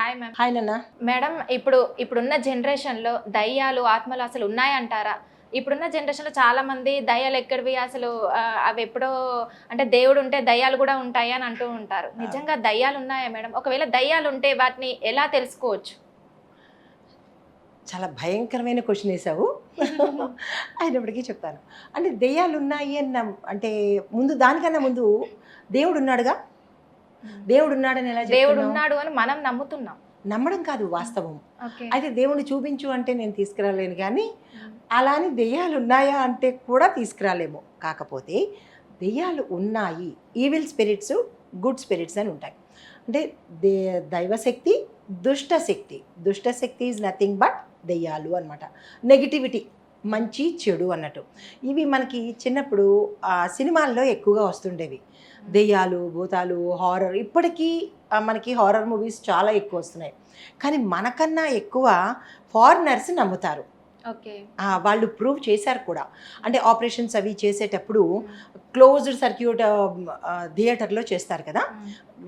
Hi ma'am hi నాన్న madam ఇప్పుడు ఇప్పుడున్న జనరేషన్లో దయ్యాలు ఆత్మలు అసలు ఉన్నాయంటారా? ఇప్పుడున్న జనరేషన్లో చాలా మంది దయ్యాలు ఎక్కడివి? అసలు ఆ, అవి ఎప్పుడో అంటే దేవుడు ఉంటే దయ్యాలు కూడా ఉంటాయి అని అంటూ ఉంటారు. నిజంగా దయ్యాలు ఉన్నాయా మేడం ఒకవేళ దయ్యాలు ఉంటే వాటిని ఎలా తెలుసుకోవచ్చు? చాలా భయంకరమైన క్వశ్చన్ వేసావు. అయినప్పటికీ చెప్తాను. అంటే దెయ్యాలు ఉన్నాయి అన్న అంటే ముందు దానికన్నా ముందు దేవుడు ఉన్నాడుగా? దేవుడు ఉన్నాడని ఎలా దేవుడు? ఉన్నాడు అని మనం నమ్ముతున్నాం. నమ్మడం కాదు వాస్తవం. అయితే దేవుడిని చూపించు అంటే నేను తీసుకురాలేను కానీ అలా అని దెయ్యాలు ఉన్నాయా అంటే కూడా తీసుకురాలేము. కాకపోతే దెయ్యాలు ఉన్నాయి. ఈవిల్ స్పిరిట్స్ గుడ్ స్పిరిట్స్ అని ఉంటాయి. అంటే దే దైవశక్తి దుష్ట శక్తి. దుష్ట శక్తి ఈజ్ నథింగ్ బట్ దెయ్యాలు అనమాట నెగిటివిటీ మంచి చెడు అన్నట్టు. ఇవి మనకి చిన్నప్పుడు సినిమాల్లో ఎక్కువగా వస్తుండేవి. దెయ్యాలు భూతాలు హారర్ ఇప్పటికీ మనకి హారర్ మూవీస్ చాలా ఎక్కువ వస్తున్నాయి కానీ మనకన్నా ఎక్కువ ఫారినర్స్ నమ్ముతారు. ఓకే. వాళ్ళు ప్రూవ్ చేశారు కూడా. అంటే ఆపరేషన్స్ అవి చేసేటప్పుడు క్లోజ్డ్ సర్క్యూట్ థియేటర్లో చేస్తారు కదా.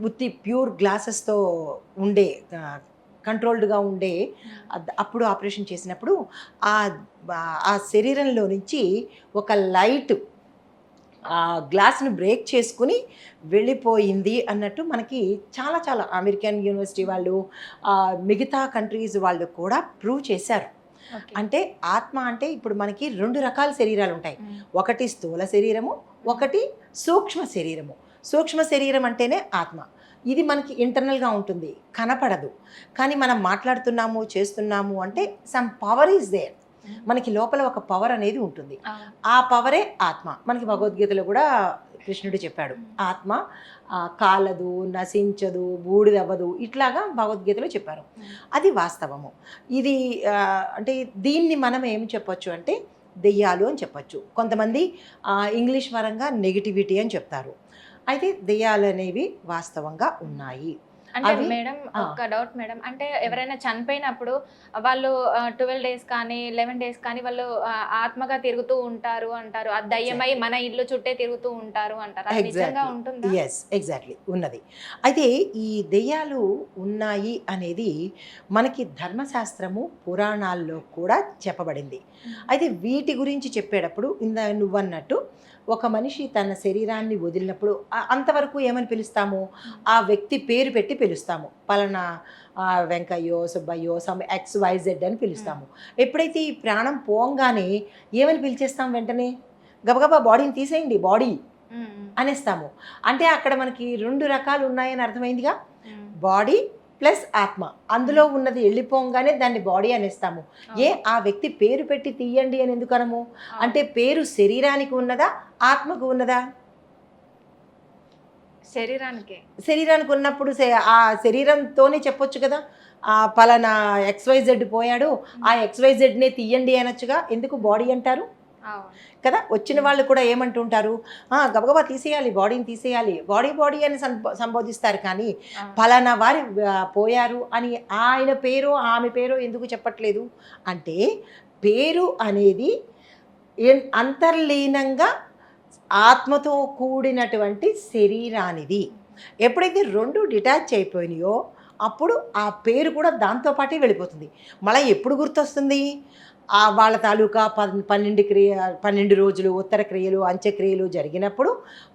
ఉత్తి ప్యూర్ గ్లాసెస్తో ఉండే కంట్రోల్డ్గా ఉండే అద్- అప్పుడు ఆపరేషన్ చేసినప్పుడు ఆ ఆ శరీరంలో నుంచి ఒక లైట్ ఆ గ్లాస్ను బ్రేక్ చేసుకుని వెళ్ళిపోయింది అన్నట్టు మనకి చాలా చాలా అమెరికన్ యూనివర్సిటీ వాళ్ళు మిగతా కంట్రీస్ వాళ్ళు కూడా ప్రూవ్ చేశారు. అంటే ఆత్మ అంటే ఇప్పుడు మనకి రెండు రకాల శరీరాలు ఉంటాయి. ఒకటి స్థూల శరీరము ఒకటి సూక్ష్మ శరీరము. సూక్ష్మ శరీరం అంటేనే ఆత్మ. ఇది మనకి ఇంటర్నల్గా ఉంటుంది. కనపడదు. కానీ మనం మాట్లాడుతున్నాము చేస్తున్నాము అంటే సమ్ పవర్ ఈజ్ దేర్. మనకి లోపల ఒక పవర్ అనేది ఉంటుంది. ఆ. పవరే ఆత్మ. మనకి భగవద్గీతలో కూడా కృష్ణుడు చెప్పాడు. ఆత్మ కాలదు నశించదు బూడిదవ్వదు ఇట్లాగా భగవద్గీతలో చెప్పారు. అది వాస్తవము. ఇది అంటే దీన్ని మనం ఏం చెప్పొచ్చు అంటే దెయ్యాలు అని చెప్పొచ్చు. కొంతమంది ఇంగ్లీష్ పరంగా నెగిటివిటీ అని చెప్తారు. అయితే దెయ్యాలు అనేవి వాస్తవంగా ఉన్నాయి. అంటే మేడం. ఒక డౌట్ మేడం. అంటే ఎవరైనా చనిపోయినప్పుడు వాళ్ళు ట్వెల్వ్ డేస్ కానీ లెవెన్ డేస్ కానీ వాళ్ళు ఆత్మగా తిరుగుతూ ఉంటారు అంటారు. ఆ దయ్యమై మన ఇల్లు చుట్టే తిరుగుతూ ఉంటారు అంటారు. నిజంగా ఉంటుందా? ఎస్ ఎగ్జాక్ట్లీ ఉన్నది. అయితే ఈ దెయ్యాలు ఉన్నాయి అనేది మనకి ధర్మశాస్త్రము పురాణాల్లో కూడా చెప్పబడింది. అయితే వీటి గురించి చెప్పేటప్పుడు ఇందా నువ్వన్నట్టు ఒక మనిషి తన శరీరాన్ని వదిలినప్పుడు అంతవరకు ఏమని పిలుస్తాము? ఆ వ్యక్తి పేరు పెట్టి పిలుస్తాము. పలానా ఆ, వెంకయ్యో సుబ్బయ్యో సమ్ ఎక్స్ వైజెడ్ అని పిలుస్తాము. ఎప్పుడైతే ఈ ప్రాణం పోంగానే ఏమని పిలిచేస్తాం వెంటనే? గబగబా బాడీని తీసేయండి బాడీ అనేస్తాము. అంటే అక్కడ మనకి రెండు రకాలు ఉన్నాయని అర్థమైందిగా? బాడీ ప్లస్ ఆత్మ. అందులో ఉన్నది వెళ్ళిపోగానే దాన్ని బాడీ అనేస్తాము. ఏ ఆ వ్యక్తి పేరు పెట్టి తీయండి అని ఎందుకు అనము? అంటే పేరు శరీరానికి ఉన్నదా ఆత్మకు ఉన్నదా? శరీరానికే. శరీరానికి ఉన్నప్పుడు ఆ శరీరంతోనే చెప్పొచ్చు కదా. ఆ పలానా ఎక్స్వైజెడ్ పోయాడు ఆ ఎక్స్వైజెడ్నే తీయండి అనొచ్చుగా. ఎందుకు బాడీ అంటారు? కదా? వచ్చిన వాళ్ళు కూడా ఏమంటుంటారు? "ఆ, గబగబా తీసేయాలి బాడీని తీసేయాలి. బాడీ బాడీ అని సంబో- సంబోధిస్తారు కానీ. ఫలానా వారి పోయారు అని ఆయన పేరు ఆమె పేరు ఎందుకు చెప్పట్లేదు? అంటే పేరు అనేది అంతర్లీనంగా ఆత్మతో కూడినటువంటి శరీరానిది. ఎప్పుడైతే రెండు డిటాచ్ అయిపోయినాయో అప్పుడు ఆ పేరు కూడా దాంతో పాటే వెళ్ళిపోతుంది. మళ్ళీ ఎప్పుడు గుర్తొస్తుంది? వాళ్ళ తాలూకా పన్ పన్నెండు క్రియ పన్నెండు రోజులు ఉత్తర క్రియలు అంత్యక్రియలు జరిగినప్పుడు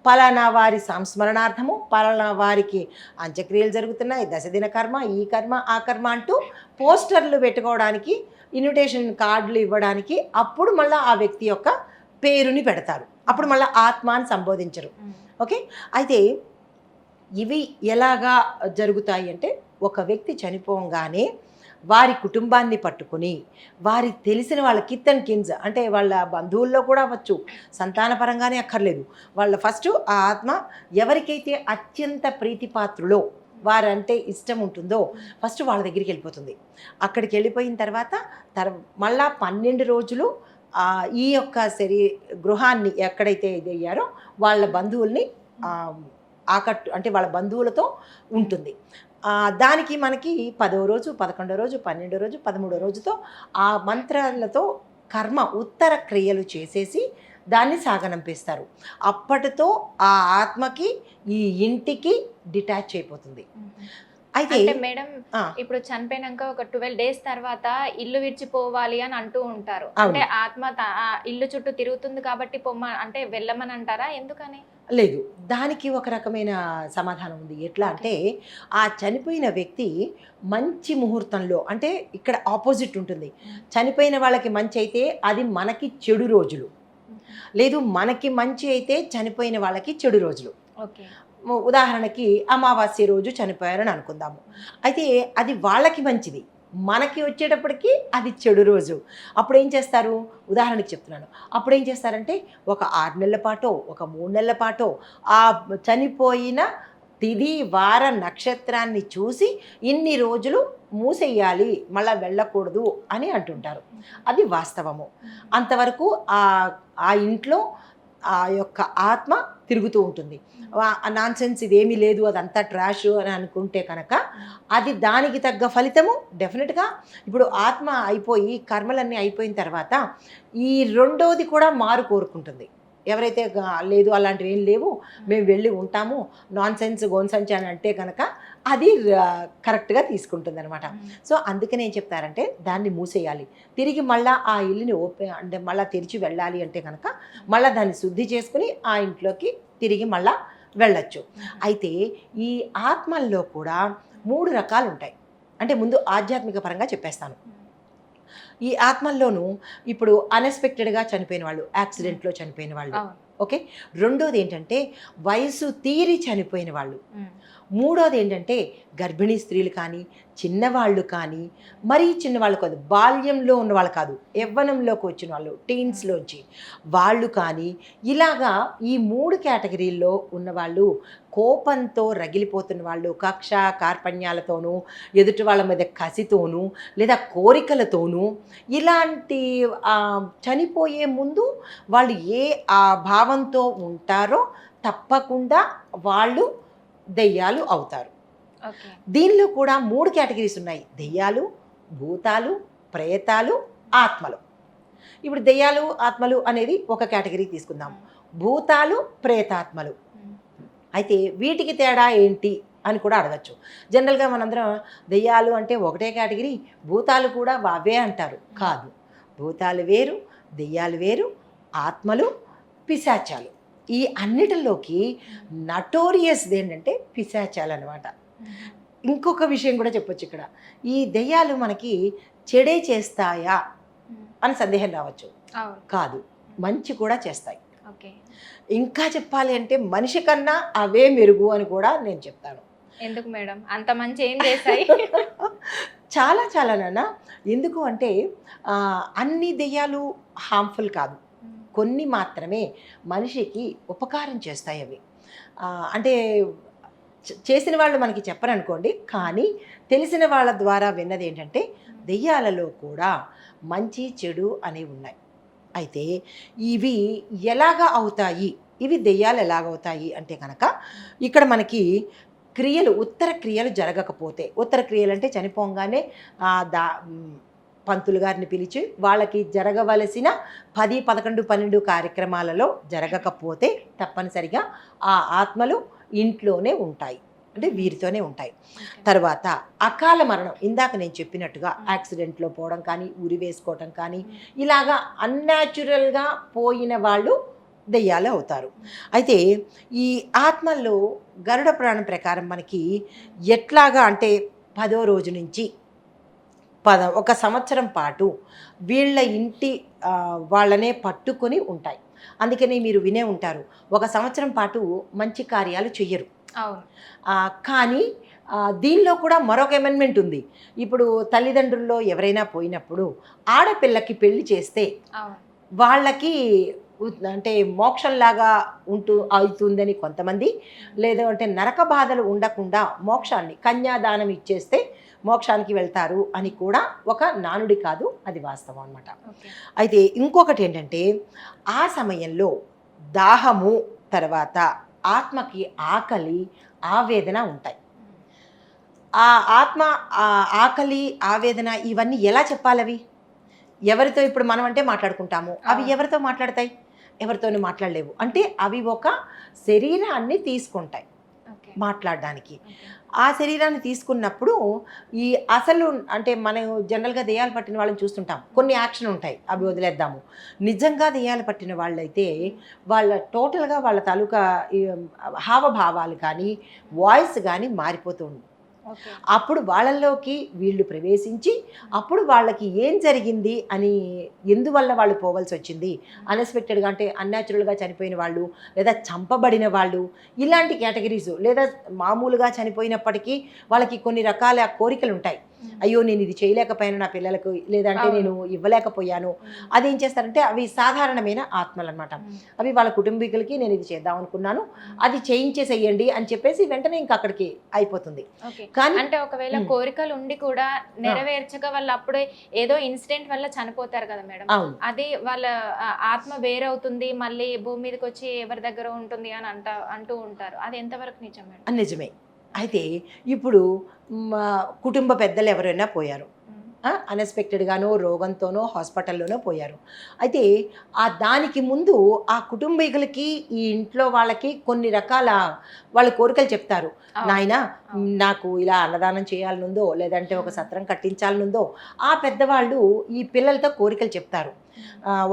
పలానా వారి సంస్మరణార్థము పలానా వారికి అంత్యక్రియలు జరుగుతున్నాయి దశదిన కర్మ ఈ కర్మ ఆ కర్మ అంటూ పోస్టర్లు పెట్టుకోవడానికి ఇన్విటేషన్ కార్డులు ఇవ్వడానికి అప్పుడు మళ్ళీ ఆ వ్యక్తి యొక్క పేరుని పెడతారు. అప్పుడు మళ్ళీ ఆత్మ అని సంబోధించరు. ఓకే? అయితే ఇవి ఎలాగా జరుగుతాయి అంటే ఒక వ్యక్తి చనిపోగానే వారి కుటుంబాన్ని పట్టుకుని వారి తెలిసిన వాళ్ళ కిత్ అండ్ కిన్స్ అంటే వాళ్ళ బంధువుల్లో కూడా అవ్వచ్చు సంతానపరంగానే అక్కర్లేదు. వాళ్ళ ఫస్ట్ ఆ ఆత్మ ఎవరికైతే అత్యంత ప్రీతిపాత్రులో వారంటే ఇష్టం ఉంటుందో ఫస్ట్ వాళ్ళ దగ్గరికి వెళ్ళిపోతుంది. అక్కడికి వెళ్ళిపోయిన తర్వాత తర్ మళ్ళా పన్నెండు రోజులు ఈ యొక్క శరీ గృహాన్ని ఎక్కడైతే ఇది అయ్యారో వాళ్ళ బంధువుల్ని ఆకట్టు అంటే వాళ్ళ బంధువులతో ఉంటుంది. దానికి మనకి పదో రోజు పదకొండో రోజు పన్నెండో రోజు పదమూడో రోజుతో ఆ మంత్రాలతో కర్మ ఉత్తర క్రియలు చేసేసి దాన్ని సాగనంపిస్తారు. అప్పటితో ఆ ఆత్మకి ఈ ఇంటికి డిటాచ్ అయిపోతుంది. అయితే అంటే మేడం ఇప్పుడు చనిపోయినాక ఒక ట్వెల్వ్ డేస్ తర్వాత ఇల్లు విడిచిపోవాలి అని అంటూ ఉంటారు. అంటే ఆత్మ ఇల్లు చుట్టూ తిరుగుతుంది కాబట్టి పొమ్మ అంటే వెళ్ళమని అంటారా ఎందుకని? లేదు. దానికి ఒక రకమైన సమాధానం ఉంది. ఎట్లా అంటే ఆ చనిపోయిన వ్యక్తి మంచి ముహూర్తంలో అంటే ఇక్కడ ఆపోజిట్ ఉంటుంది. చనిపోయిన వాళ్ళకి మంచి అయితే అది మనకి చెడు రోజులు. లేదు మనకి మంచి అయితే చనిపోయిన వాళ్ళకి చెడు రోజులు. ఉదాహరణకి అమావాస్య రోజు చనిపోయారని అనుకుందాము. అయితే అది వాళ్ళకి మంచిది. మనకి వచ్చేటప్పటికి అది చెడు రోజు. అప్పుడు ఏం చేస్తారు? ఉదాహరణకి చెప్తున్నాను. అప్పుడు ఏం చేస్తారంటే ఒక ఆరు నెలల పాటో ఒక మూడు నెలల పాటో ఆ చనిపోయిన తిది వార నక్షత్రాన్ని చూసి ఇన్ని రోజులు మూసేయాలి మళ్ళీ వెళ్ళకూడదు అని అంటుంటారు. అది వాస్తవము. అంతవరకు ఆ ఆ ఇంట్లో ఆ యొక్క ఆత్మ తిరుగుతూ ఉంటుంది. నాన్ సెన్స్ ఇదేమీ లేదు అదంతా ట్రాష్ అని అనుకుంటే కనుక అది దానికి తగ్గ ఫలితము డెఫినెట్గా ఇప్పుడు ఆత్మ అయిపోయి కర్మలన్నీ అయిపోయిన తర్వాత ఈ రెండోది కూడా మారు కోరుకుంటుంది. ఎవరైతే లేదు అలాంటివి ఏం లేవు మేము వెళ్ళి ఉంటాము నాన్ సెన్స్ గోన్ సెన్స్ అని అంటే కనుక అది కరెక్ట్గా తీసుకుంటుంది అనమాట సో అందుకని ఏం చెప్తారంటే దాన్ని మూసేయాలి. తిరిగి మళ్ళా ఆ ఇల్లుని ఓపెన్ అంటే మళ్ళీ తెరిచి వెళ్ళాలి అంటే కనుక మళ్ళీ దాన్ని శుద్ధి చేసుకుని ఆ ఇంట్లోకి తిరిగి మళ్ళా వెళ్ళొచ్చు. అయితే ఈ ఆత్మల్లో కూడా మూడు రకాలు ఉంటాయి అంటే ముందు ఆధ్యాత్మిక పరంగా చెప్పేస్తాను. ఈ ఆత్మల్లోనూ ఇప్పుడు అన్ఎక్స్పెక్టెడ్గా చనిపోయిన వాళ్ళు యాక్సిడెంట్లో చనిపోయిన వాళ్ళు ఓకే? రెండోది ఏంటంటే వయసు తీరి చనిపోయిన వాళ్ళు. మూడోది ఏంటంటే గర్భిణీ స్త్రీలు కానీ చిన్నవాళ్ళు కానీ మరీ చిన్నవాళ్ళు కాదు బాల్యంలో ఉన్నవాళ్ళు కాదు యవ్వనంలోకి వచ్చిన వాళ్ళు టీన్స్లోంచి వాళ్ళు కానీ ఇలాగా ఈ మూడు కేటగిరీల్లో ఉన్నవాళ్ళు కోపంతో రగిలిపోతున్న వాళ్ళు కక్ష కార్పణ్యాలతోనూ ఎదుటి వాళ్ళ మీద కసితోనూ లేదా కోరికలతోనూ ఇలాంటి చనిపోయే ముందు వాళ్ళు ఏ ఆ భావంతో ఉంటారో తప్పకుండా వాళ్ళు దెయ్యాలు అవుతారు. దీనిలో కూడా మూడు కేటగిరీస్ ఉన్నాయి. దెయ్యాలు భూతాలు ప్రేతాలు ఆత్మలు. ఇప్పుడు దెయ్యాలు ఆత్మలు అనేది ఒక కేటగిరీ తీసుకుందాం. భూతాలు ప్రేతాత్మలు. అయితే వీటికి తేడా ఏంటి అని కూడా అడగచ్చు. జనరల్గా మనందరం దెయ్యాలు అంటే ఒకటే కేటగిరీ భూతాలు కూడా అవే అంటారు. కాదు. భూతాలు వేరు దెయ్యాలు వేరు ఆత్మలు పిశాచాలు. ఈ అన్నిటిలోకి నటోరియస్ ఏంటంటే పిశాచాలు అనమాట ఇంకొక విషయం కూడా చెప్పొచ్చు ఇక్కడ. ఈ దెయ్యాలు మనకి చెడే చేస్తాయా. అని సందేహం రావచ్చు. కాదు. మంచి కూడా చేస్తాయి. ఓకే. ఇంకా చెప్పాలి అంటే మనిషి కన్నా అవే మెరుగు అని కూడా నేను చెప్తాను. ఎందుకు మేడం? అంత మంచి ఏం చేశాయి? చాలా చాలా నాన్న. ఎందుకు అంటే అన్ని దెయ్యాలు హార్మ్ఫుల్ కాదు. కొన్ని మాత్రమే మనిషికి ఉపకారం చేస్తాయి అవి. అంటే చేసిన వాళ్ళు మనకి చెప్పరనుకోండి కానీ తెలిసిన వాళ్ళ ద్వారా విన్నది ఏంటంటే దెయ్యాలలో కూడా మంచి చెడు అనేవి ఉన్నాయి. అయితే ఇవి ఎలాగ అవుతాయి? ఇవి దెయ్యాలు ఎలాగవుతాయి అంటే కనుక ఇక్కడ మనకి క్రియలు ఉత్తర క్రియలు జరగకపోతే ఉత్తర క్రియలు అంటే చనిపోగానే దా పంతులు గారిని పిలిచి వాళ్ళకి జరగవలసిన పది పదకొండు పన్నెండు కార్యక్రమాలలో జరగకపోతే తప్పనిసరిగా ఆ ఆత్మలు ఇంట్లోనే ఉంటాయి. అంటే వీరితోనే ఉంటాయి. తర్వాత అకాల మరణం. ఇందాక నేను చెప్పినట్టుగా యాక్సిడెంట్లో పోవడం కానీ ఉరి వేసుకోవడం కానీ ఇలాగా అన్యాచురల్గా పోయిన వాళ్ళు దెయ్యాలు అవుతారు. అయితే ఈ ఆత్మల్లో గరుడ పురాణం ప్రకారం మనకి ఎట్లాగా అంటే పదో రోజు నుంచి పద ఒక సంవత్సరం పాటు వీళ్ళ ఇంటి వాళ్ళనే పట్టుకొని ఉంటాయి. అందుకని మీరు వినే ఉంటారు ఒక సంవత్సరం పాటు మంచి కార్యాలు చెయ్యరు. కానీ దీనిలో కూడా మరొక అమెండ్మెంట్ ఉంది. ఇప్పుడు తల్లిదండ్రుల్లో ఎవరైనా పోయినప్పుడు ఆడపిల్లకి పెళ్ళి చేస్తే వాళ్ళకి అంటే మోక్షంలాగా ఉంటూ అవుతుందని కొంతమంది లేదు అంటే నరక బాధలు ఉండకుండా మోక్షాన్ని కన్యాదానం ఇచ్చేస్తే మోక్షానికి వెళ్తారు అని కూడా ఒక నానుడి కాదు అది వాస్తవం అన్నమాట. ఓకే. అయితే ఇంకొకటి ఏంటంటే ఆ సమయంలో దాహము తర్వాత ఆత్మకి ఆకలి ఆవేదన ఉంటాయి. ఆ ఆత్మ ఆకలి ఆవేదన ఇవన్నీ ఎలా చెప్పాలి అవి? ఎవరితో ఇప్పుడు మనం అంటే మాట్లాడుకుంటాము అవి. ఎవరితో మాట్లాడతాయి? ఎవరితోనూ మాట్లాడలేవు. అంటే అవి ఒక శరీరాన్ని తీసుకుంటాయి మాట్లాడడానికి. ఆ శరీరాన్ని తీసుకున్నప్పుడు ఈ అసలు అంటే మనం జనరల్గా దెయ్యాలు పట్టిన వాళ్ళని చూస్తుంటాం. కొన్ని యాక్షన్ ఉంటాయి. అవి వదిలేద్దాము. నిజంగా దెయ్యాలు పట్టిన వాళ్ళైతే వాళ్ళ టోటల్గా వాళ్ళ తాలూకా హావభావాలు కానీ వాయిస్ కానీ మారిపోతూ ఉంది అప్పుడు వాళ్ళల్లోకి వీళ్ళు ప్రవేశించి అప్పుడు వాళ్ళకి ఏం జరిగింది అని ఎందువల్ల వాళ్ళు పోవలసి వచ్చింది? అన్ఎక్స్పెక్టెడ్గా అంటే అన్యాచురల్గా చనిపోయిన వాళ్ళు లేదా చంపబడిన వాళ్ళు ఇలాంటి కేటగిరీస్ లేదా మామూలుగా చనిపోయినప్పటికీ వాళ్ళకి కొన్ని రకాల కోరికలు ఉంటాయి అయ్యో నేను ఇది చేయలేకపోయాను నా పిల్లలకు లేదంటే. నేను ఇవ్వలేకపోయాను. అది ఏం చేస్తారంటే అవి సాధారణమైన ఆత్మలు అనమాట అవి వాళ్ళ కుటుంబీకులకి నేను ఇది చేద్దాం అనుకున్నాను. అది చేయించేసేయండి అని చెప్పేసి వెంటనే ఇంకా అక్కడికి అయిపోతుంది. కానీ అంటే ఒకవేళ. కోరికలు ఉండి కూడా నెరవేర్చక వాళ్ళు అప్పుడే ఏదో ఇన్సిడెంట్ వల్ల చనిపోతారు కదా మేడం. అది వాళ్ళ ఆత్మ వేరవుతుంది మళ్ళీ భూమి మీదకి వచ్చి ఎవరి దగ్గర ఉంటుంది అని అంట అంటూ ఉంటారు. అది ఎంతవరకు నిజం మేడం? నిజమే. అయితే ఇప్పుడు మా కుటుంబ పెద్దలు ఎవరైనా పోయారు. అన్ఎక్స్పెక్టెడ్గానో రోగంతోనో హాస్పిటల్లోనో పోయారు. అయితే ఆ దానికి ముందు ఆ కుటుంబీకులకి ఈ ఇంట్లో వాళ్ళకి కొన్ని రకాల వాళ్ళ కోరికలు చెప్తారు. నాయన. నాకు ఇలా అన్నదానం చేయాలనుందో లేదంటే ఒక సత్రం కట్టించాలనుందో ఆ పెద్దవాళ్ళు ఈ పిల్లలతో కోరికలు చెప్తారు.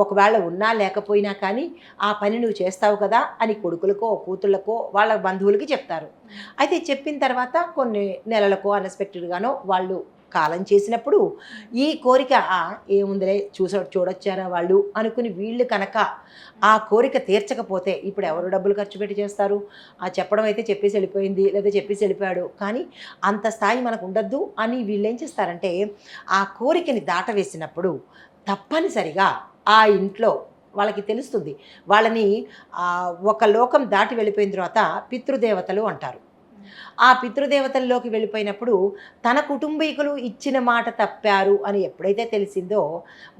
ఒకవేళ ఉన్నా లేకపోయినా కానీ ఆ పని నువ్వు చేస్తావు కదా అని కొడుకులకో కూతుళ్ళకో వాళ్ళ బంధువులకి చెప్తారు. అయితే చెప్పిన తర్వాత కొన్ని నెలలకో అన్ఎక్స్పెక్టెడ్గానో వాళ్ళు కాలం చేసినప్పుడు ఈ కోరిక ఏముందిలే చూస చూడొచ్చారా వాళ్ళు? అనుకుని వీళ్ళు కనుక ఆ కోరిక తీర్చకపోతే ఇప్పుడు ఎవరు డబ్బులు ఖర్చు పెట్టి చేస్తారు? ఆ చెప్పడం అయితే చెప్పేసి వెళ్ళిపోయింది లేదా చెప్పేసి వెళ్ళిపోయాడు. కానీ అంత స్థాయి మనకు ఉండద్దు అని వీళ్ళు ఏం చేస్తారంటే ఆ కోరికని దాటవేసినప్పుడు తప్పనిసరిగా ఆ ఇంట్లో వాళ్ళకి తెలుస్తుంది. వాళ్ళని ఒక లోకం దాటి వెళ్ళిపోయిన తర్వాత పితృదేవతలు అంటారు. ఆ పితృదేవతల్లోకి వెళ్ళిపోయినప్పుడు తన కుటుంబీకులు ఇచ్చిన మాట తప్పారు అని ఎప్పుడైతే తెలిసిందో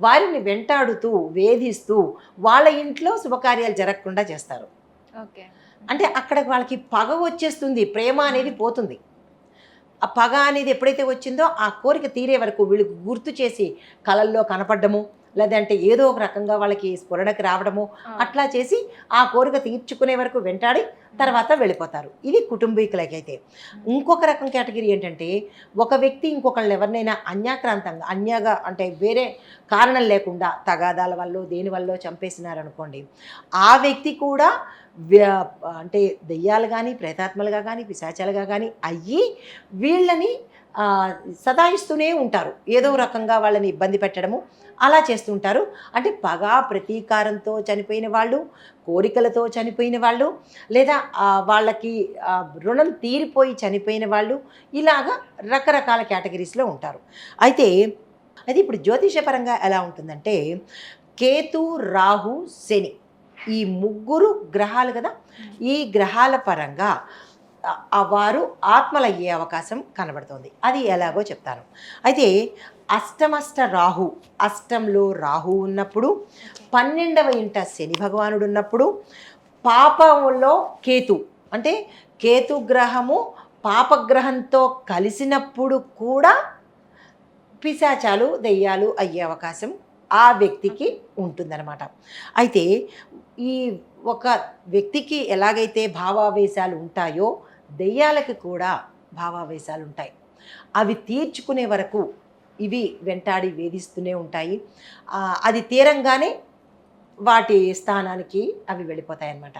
వారిని వెంటాడుతూ వేధిస్తూ వాళ్ళ ఇంట్లో శుభకార్యాలు జరగకుండా చేస్తారు. ఓకే. అంటే అక్కడ వాళ్ళకి పగ వచ్చేస్తుంది ప్రేమ అనేది పోతుంది. ఆ పగ అనేది ఎప్పుడైతే వచ్చిందో ఆ కోరిక తీరే వరకు వీళ్ళకి గుర్తు చేసి కళల్లో కనపడము లేదంటే ఏదో ఒక రకంగా వాళ్ళకి స్ఫురణకి రావడము అట్లా చేసి ఆ కోరిక తీర్చుకునే వరకు వెంటాడి తర్వాత వెళ్ళిపోతారు. ఇది కుటుంబీకులకైతే. ఇంకొక రకం కేటగిరీ ఏంటంటే ఒక వ్యక్తి ఇంకొకళ్ళని ఎవరినైనా అన్యాక్రాంతంగా అన్యాగా అంటే వేరే కారణం లేకుండా తగాదాల వల్ల దేని వల్ల చంపేసినారనుకోండి ఆ వ్యక్తి కూడా అంటే దెయ్యాలు కానీ ప్రేతాత్మలుగా కానీ పిశాచాలుగా కానీ అయ్యి వీళ్ళని ఆ, సతాయిస్తూనే ఉంటారు. ఏదో రకంగా వాళ్ళని ఇబ్బంది పెట్టడము అలా చేస్తుంటారు అంటే పగ ప్రతీకారంతో చనిపోయిన వాళ్ళు కోరికలతో చనిపోయిన వాళ్ళు లేదా వాళ్ళకి రుణం తీరిపోయి చనిపోయిన వాళ్ళు ఇలాగా రకరకాల కేటగిరీస్లో ఉంటారు. అయితే అది ఇప్పుడు జ్యోతిషపరంగా ఎలా ఉంటుందంటే కేతు రాహు శని ఈ ముగ్గురు గ్రహాలు కదా? ఈ గ్రహాల పరంగా వారు ఆత్మలయ్యే అవకాశం కనబడుతోంది. అది ఎలాగో చెప్తాను. అయితే అష్టమష్ట రాహు అష్టంలో రాహు ఉన్నప్పుడు పన్నెండవ ఇంట శని భగవానుడు ఉన్నప్పుడు పాపంలో కేతు అంటే కేతు గ్రహము పాపగ్రహంతో కలిసినప్పుడు కూడా పిశాచాలు దెయ్యాలు అయ్యే అవకాశం ఆ వ్యక్తికి ఉంటుందన్నమాట. అయితే ఈ ఒక వ్యక్తికి ఎలాగైతే భావావేశాలు ఉంటాయో దెయ్యాలకి కూడా భావావేశాలు ఉంటాయి అవి తీర్చుకునే వరకు ఇవి వెంటాడి వేధిస్తూనే ఉంటాయి. అది తీరంగానే వాటి స్థానానికి అవి వెళ్ళిపోతాయి అన్నమాట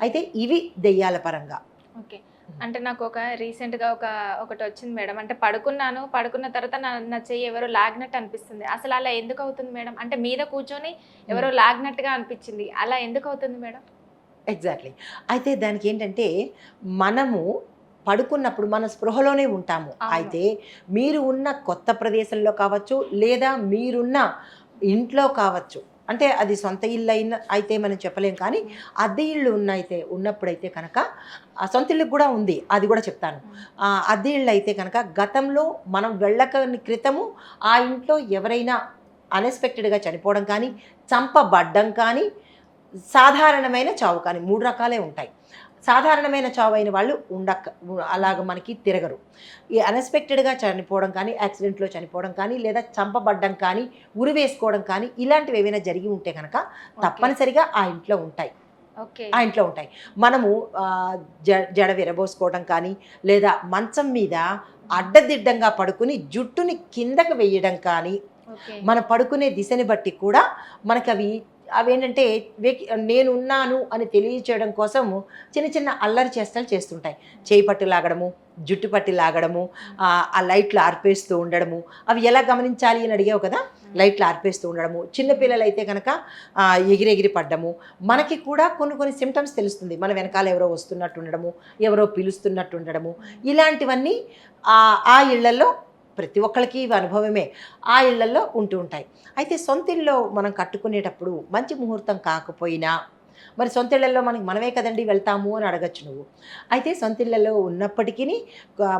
అయితే ఇవి దెయ్యాల పరంగా. ఓకే. అంటే నాకు ఒక రీసెంట్గా ఒక ఒకటి వచ్చింది మేడం. అంటే పడుకున్నాను పడుకున్న తర్వాత నా నా చెయ్యి ఎవరో లాగినట్టు అనిపిస్తుంది. అసలు అలా ఎందుకు అవుతుంది మేడం? అంటే మీద కూర్చొని ఎవరో లాగినట్టుగా అనిపించింది. అలా ఎందుకు అవుతుంది మేడం? ఎగ్జాక్ట్లీ అయితే దానికి ఏంటంటే మనము పడుకున్నప్పుడు మన స్పృహలోనే ఉంటాము. అయితే మీరు ఉన్న కొత్త ప్రదేశంలో కావచ్చు లేదా మీరున్న ఇంట్లో కావచ్చు అంటే అది సొంత ఇల్లు అయిన అయితే మనం చెప్పలేం కానీ అద్దె ఇళ్ళు ఉన్నైతే ఉన్నప్పుడైతే కనుక సొంత ఇల్లు కూడా ఉంది అది కూడా చెప్తాను. అద్దె ఇళ్ళు అయితే కనుక గతంలో మనం వెళ్ళకని క్రితము ఆ ఇంట్లో ఎవరైనా అన్ఎక్స్పెక్టెడ్గా చనిపోవడం కానీ చంపబడ్డం కానీ సాధారణమైన చావు కానీ మూడు రకాలే ఉంటాయి. సాధారణమైన చావు అయిన వాళ్ళు ఉండక అలాగ మనకి తిరగరు. ఈ అన్ఎక్స్పెక్టెడ్గా చనిపోవడం కానీ యాక్సిడెంట్లో చనిపోవడం కానీ లేదా చంపబడ్డం కానీ ఉరి వేసుకోవడం కానీ ఇలాంటివి ఏవైనా జరిగి ఉంటే కనుక తప్పనిసరిగా ఆ ఇంట్లో ఉంటాయి. ఓకే. ఆ ఇంట్లో ఉంటాయి. మనము జడ విరబోసుకోవడం కానీ లేదా మంచం మీద అడ్డదిడ్డంగా పడుకుని జుట్టుని కిందకు వేయడం కానీ మన పడుకునే దిశని బట్టి కూడా మనకి అవి అవేంటంటే నేను నేనున్నాను అని తెలియచేయడం కోసం చిన్న చిన్న అల్లరి చేష్టలు చేస్తుంటాయి. చేయి పట్టు లాగడము జుట్టు పట్టి లాగడము ఆ లైట్లు ఆర్పేస్తూ ఉండడము. అవి ఎలా గమనించాలి అని అడిగావు కదా? లైట్లు ఆర్పేస్తూ ఉండడము. చిన్నపిల్లలు అయితే కనుక ఎగిరెగిరి పడ్డము. మనకి కూడా కొన్ని కొన్ని సిమ్టమ్స్ తెలుస్తుంది. మన వెనకాల ఎవరో వస్తున్నట్టు ఉండడము ఎవరో పిలుస్తున్నట్టు ఉండడము. ఇలాంటివన్నీ ఆ ఆ ఇళ్ళలో ప్రతి ఒక్కరికి ఇవి అనుభవమే ఆ ఇళ్ళలో ఉంటూ ఉంటాయి. అయితే సొంత ఇళ్ళలో మనం కట్టుకునేటప్పుడు మంచి ముహూర్తం కాకపోయినా మరి సొంత ఇళ్ళలో మనకి మనమే కదండి వెళ్తాము అని అడగచ్చు నువ్వు. అయితే సొంత ఇళ్ళలో ఉన్నప్పటికీ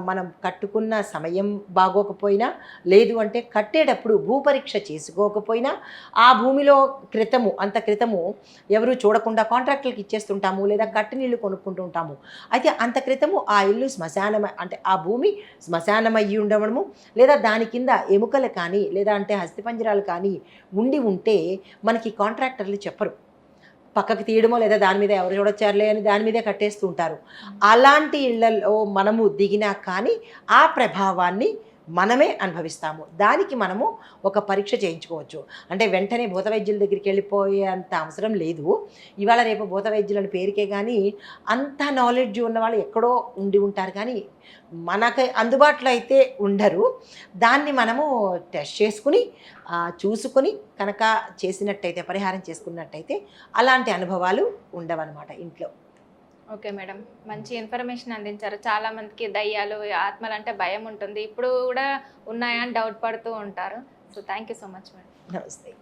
మనం కట్టుకున్న సమయం బాగోకపోయినా లేదు అంటే కట్టేటప్పుడు భూపరీక్ష చేసుకోకపోయినా ఆ భూమిలో క్రితము అంత క్రితము ఎవరు చూడకుండా కాంట్రాక్టులకు ఇచ్చేస్తుంటాము లేదా కట్టి నీళ్ళు కొనుక్కుంటూ ఉంటాము. అయితే అంత క్రితము ఆ ఇల్లు శ్మశానం అంటే ఆ భూమి శ్మశానమయ్యి ఉండవడము ఉండడము లేదా దాని కింద ఎముకలు కానీ లేదా అంటే హస్తిపంజరాలు కానీ ఉండి ఉంటే మనకి కాంట్రాక్టర్లు చెప్పరు. పక్కకి తీయడమో లేదా దాని మీద ఎవరు చూడొచ్చారులే అని దాని మీదే కట్టేస్తూ ఉంటారు. అలాంటి ఇళ్ళలో మనము దిగినా కానీ ఆ ప్రభావాన్ని మనమే అనుభవిస్తాము. దానికి మనము ఒక పరీక్ష చేయించుకోవచ్చు. అంటే వెంటనే భూత వైద్యుల దగ్గరికి వెళ్ళిపోయేంత అవసరం లేదు. ఇవాళ రేపు భూత వైద్యులని పేరుకే కానీ అంత నాలెడ్జ్ ఉన్న వాళ్ళు ఎక్కడో ఉండి ఉంటారు కానీ మనకి అందుబాటులో అయితే ఉండరు. దాన్ని మనము టెస్ట్ చేసుకుని చూసుకొని కనుక చేసినట్టయితే పరిహారం చేసుకున్నట్టయితే అలాంటి అనుభవాలు ఉండవన్నమాట ఇంట్లో. Okay madam. మంచి ఇన్ఫర్మేషన్ అందించారు. చాలా మందికి దయ్యాలు ఆత్మలు అంటే భయం ఉంటుంది. ఇప్పుడు కూడా ఉన్నాయా అని డౌట్ పడుతూ ఉంటారు. So thank you so much madam. నమస్తే.